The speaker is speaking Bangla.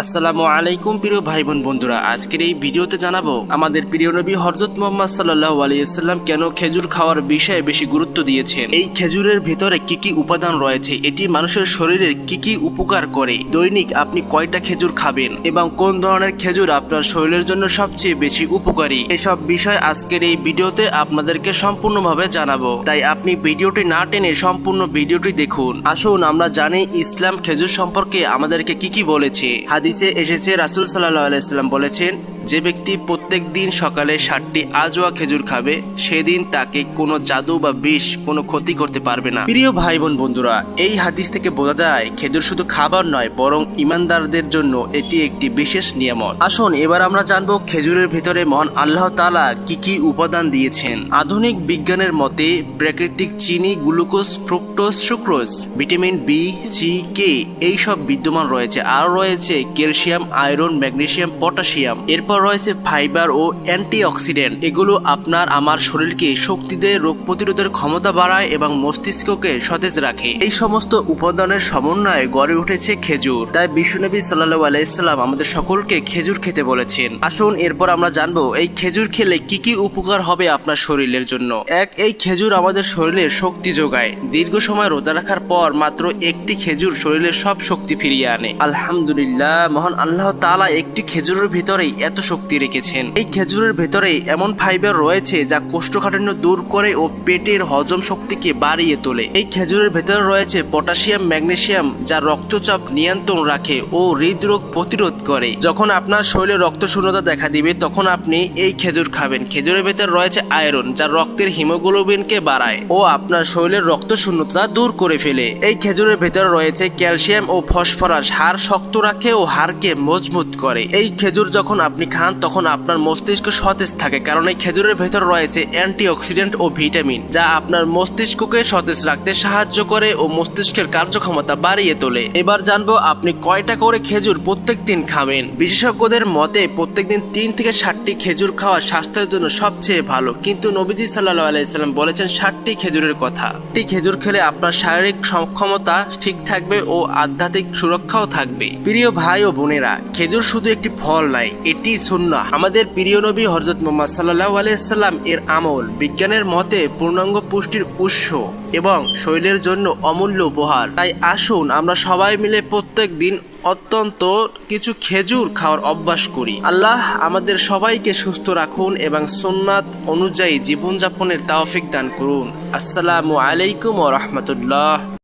আসসালামু আলাইকুম প্রিয় ভাই বোন বন্ধুরা, আজকের এই ভিডিওতে জানাব আমাদের প্রিয় নবী হজরত মোহাম্মদ সাল্লাহ আলাইসাল্লাম কেন খেজুর খাওয়ার বিষয়ে বেশি গুরুত্ব দিয়েছেন? এই খেজুরের ভিতরে কি কি উপাদান রয়েছে? এটি মানুষের শরীরে কি কি উপকার করে? দৈনিক আপনি কয়টা খেজুর খাবেন? এবং কোন ধরনের খেজুর আপনার শরীরের জন্য সবচেয়ে বেশি উপকারী? এসব বিষয় আজকের এই ভিডিওতে আপনাদেরকে সম্পূর্ণভাবে জানাব। তাই আপনি ভিডিওটি না টেনে সম্পূর্ণ ভিডিওটি দেখুন। আসুন আমরা জানি ইসলাম খেজুর সম্পর্কে আমাদেরকে কি কি বলেছে। হাদিসে এসেছে রাসুল সাল্লাহ আলাইসাল্লাম বলেছেন যে ব্যক্তি প্রত্যেক দিন সকালে ষাটটি আজোয়া খেজুর খাবে, সেদিন তাকে কোনো জাদু বা বিষ, কোনো ক্ষতি করতে পারবে না। প্রিয় ভাই বোন বন্ধুরা, এই হাদিস থেকে বোঝা যায়, খেজুর শুধু খাবার নয়, বরং ইমানদারদের জন্য এটি একটি বিশেষ নিয়ামত। আসুন, এবার আমরা জানব খেজুরের ভিতরে মহান আল্লাহ তাআলা কি কি উপাদান দিয়েছেন। আধুনিক বিজ্ঞানের মতে, প্রাকৃতিক চিনি, glucose, fructose, sucrose, vitamin B, C, K, এইসব বিদ্যমান রয়েছে। আর রয়েছে ক্যালসিয়াম, আয়রন, ম্যাগনেসিয়াম, পটাশিয়াম। এরপর রয়েছে ফাইবার ও অ্যান্টিঅক্সিডেন্ট। এগুলো আপনার আমার শরীরকে শক্তি দিয়ে, রোগ প্রতিরোধের ক্ষমতা বাড়ায় এবং মস্তিষ্ককে সতেজ রাখে। এই সমস্ত উপাদানের সমন্বয়ে গড়ে উঠেছে খেজুর। তাই বিশ্বনবী সাল্লাহ আলাইসাল্লাম আমাদের সকলকে খেজুর খেতে বলেছেন। আসুন, এরপর আমরা জানব এই খেজুর খেলে কি কি উপকার হবে আপনার শরীরের জন্য। এক, এই খেজুর আমাদের শরীরের শক্তি যোগায়। দীর্ঘ সময় রোজা রাখার পর মাত্র একটি খেজুর শরীরের সব শক্তি ফিরিয়ে আনে। আলহামদুলিল্লাহ, মহান আল্লাহ তাআলা একটি খেজুরের ভিতরেই এত শক্তি রেখেছেন। এই খেজুরের ভেতরে এমন ফাইবার রয়েছে যা কোষ্ঠকাঠিন্য দূর করে ও পেটের হজম শক্তিকে বাড়িয়ে তোলে। এই খেজুরের ভেতরে রয়েছে পটাশিয়াম ম্যাগনেসিয়াম যা রক্তচাপ নিয়ন্ত্রণ রাখে ও হৃদরোগ প্রতিরোধ করে। যখন আপনার শরীরে রক্ত শূন্যতা দেখা দিবে, তখন আপনি এই খেজুর খাবেন। খেজুরের ভেতরে রয়েছে আয়রন, যা রক্তের হিমোগ্লোবিনকে বাড়ায় ও আপনার শরীরের রক্ত শূন্যতা দূর করে ফেলে। এই খেজুরের ভেতরে রয়েছে ক্যালসিয়াম ও ফসফরাস, হাড় শক্ত রাখে ও হাড়কে মজবুত করে। এই খেজুর যখন আপনি খান, তখন আপনার মস্তিষ্ক সতেজ থাকে, কারণ এই খেজুরের ভেতর রয়েছে অ্যান্টিঅক্সিডেন্ট ও ভিটামিন, যা আপনার মস্তিষ্ককে সতেজ রাখতে সাহায্য করে ও মস্তিষ্কের কার্যক্ষমতা বাড়িয়ে তোলে। এবার জানব আপনি কয়টা করে খেজুর প্রত্যেক দিন খাবেন। বিশেষজ্ঞদের মতে প্রত্যেক দিন তিন থেকে ষাটটি খেজুর খাওয়া স্বাস্থ্যের জন্য সবচেয়ে ভালো। কিন্তু নবীজি সাল্লাহ আলাইসাল্লাম বলেছেন ষাটটি খেজুরের কথা। একটি খেজুর খেলে আপনার শারীরিক সক্ষমতা ঠিক থাকবে ও আধ্যাত্মিক সুরক্ষাও থাকবে। প্রিয় ভাই ও বোনেরা, খেজুর শুধু একটি ফল নাই এটি সুন্নাহ। আমাদের প্রিয় নবী হজরত মোহাম্মদ সাল্লাহ আলাইসাল্লাম এর আমল বিজ্ঞানের মতে পূর্ণাঙ্গ পুষ্টির উৎস এবং শরীরের জন্য অমূল্য উপহার। তাই আসুন আমরা সবাই মিলে প্রত্যেক দিন অত্যন্ত কিছু খেজুর খাওয়ার অভ্যাস করি। আল্লাহ আমাদের সবাইকে সুস্থ রাখুন এবং সোননাথ অনুযায়ী জীবনযাপনের তাওফিক দান করুন। আসসালামু আলাইকুম ও রহমতুল্লাহ।